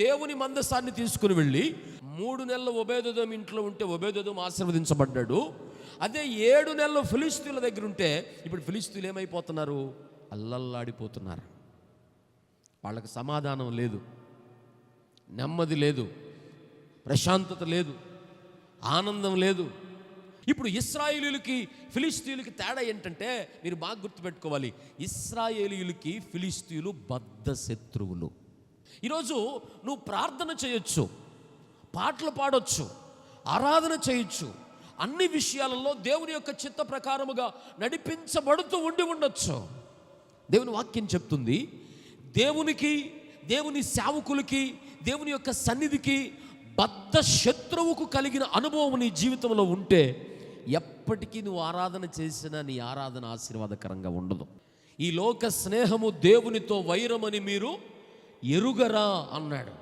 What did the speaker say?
దేవుని మందసాన్ని తీసుకుని వెళ్ళి మూడు నెలలు ఉభయదం ఇంట్లో ఉంటే ఉభయదం ఆశీర్వదించబడ్డాడు. అదే ఏడు నెలలు ఫిలిస్తీన్ల దగ్గర ఉంటే ఇప్పుడు ఫిలిస్తీన్లు ఏమైపోతున్నారు? అల్లల్లాడిపోతున్నారు. వాళ్ళకి సమాధానం లేదు. నెమ్మది లేదు. ప్రశాంతత లేదు. ఆనందం లేదు. ఇప్పుడు ఇస్రాయేలీలకి ఫిలిస్తీన్లకి తేడా ఏంటంటే మీరు బాగా గుర్తుపెట్టుకోవాలి. ఇస్రాయేలీలకి ఫిలిస్తీన్లు బద్ధ శత్రువులు ఈరోజు నువ్వు ప్రార్థన చేయొచ్చు పాటలు పాడొచ్చు ఆరాధన చేయొచ్చు. అన్ని విషయాలలో దేవుని యొక్క చిత్త ప్రకారముగా నడిపించబడుతూ ఉండి ఉండొచ్చు. దేవుని వాక్యం చెప్తుంది దేవునికి దేవుని సేవకులకి దేవుని యొక్క సన్నిధికి బద్ధ శత్రువుకు కలిగిన అనుభవం నీ జీవితంలో ఉంటే ఎప్పటికీ నువ్వు ఆరాధన చేసినా నీ ఆరాధన ఆశీర్వాదకరంగా ఉండదు. ఈ లోక స్నేహము దేవునితో వైరమని మీరు ఎరుగరా అన్నాడు.